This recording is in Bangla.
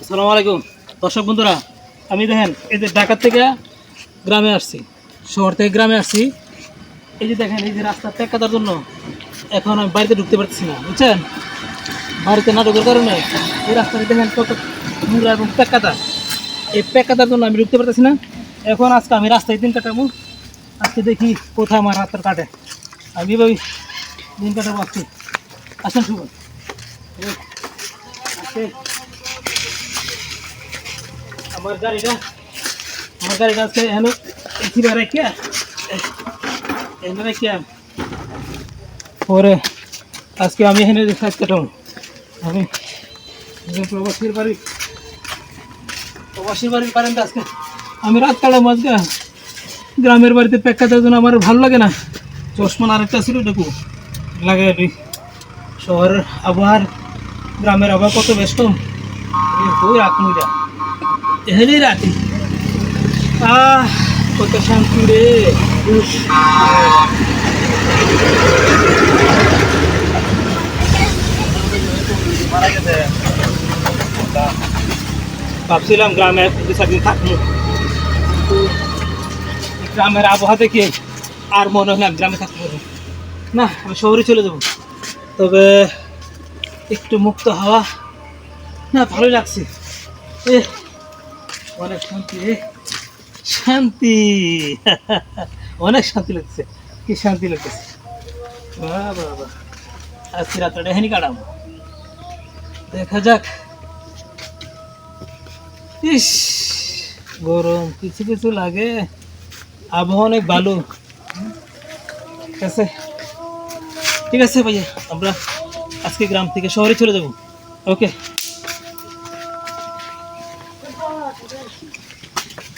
আসসালামু আলাইকুম। দর্শক বন্ধুরা, আমি দেখেন, এই যে ঢাকার থেকে গ্রামে আসছি, শহর থেকে গ্রামে আসছি। এই যে দেখেন, এই যে রাস্তা ত্যাগ কাটার জন্য এখন আমি বাড়িতে ঢুকতে পারতেছি না, বুঝছেন? বাড়িতে না ঢোকার কারণে এই রাস্তাটি দেখেন কত নোংরা এবং প্যাক কাটা এই প্যাক কাটার জন্য আমি ঢুকতে পারতেছি না। এখন আজকে আমি রাস্তায় দিন কাটাবো। আজকে দেখি কোথায় আমার রাস্তার কাটে। আমি ভাবি দিন কাটাবো আজকে। আসেন শুভ আজকে আমার গাড়িটা আমার গাড়িটা পরে আজকে আমি এখানে কাটাম আমি প্রবাসীর বাড়ি, প্রবাসীর বাড়ির কারেন্ট আজকে আমি রাত কাটাম আজকে। গ্রামের বাড়িতে প্যাকাতের জন্য আমার ভালো লাগে না। চশমা আরেকটা ছিল, দেখো লাগে এই শহরের আবহাওয়ার, গ্রামের আবহাওয়া কত ব্যস্ত। ওই রাখুন ওইটা এখানে রাতে। কত শান্তি রে। ভাবছিলাম গ্রামে দু চার দিন থাকব। গ্রামের আবহাওয়া দেখে আর মনে হয় না গ্রামে থাকতে পারব না। আমি শহরে চলে যাব। তবে একটু মুক্ত হাওয়া। না, ভালোই লাগছে। এ অনেক শান্তি শান্তি। অনেক শান্তি লাগছে, কি শান্তি লাগতেছে। বাহ বাহ আজকে রাত্রটা হেনি কাটাবো। দেখা যাক। ইস, গরম, কিছু কিছু লাগে। আবহাওয়া অনেক ভালো। ঠিক আছে? ঠিক আছে ভাইয়া, আমরা আজকে গ্রাম থেকে শহরে চলে যাব। ওকে। 啊，不认识。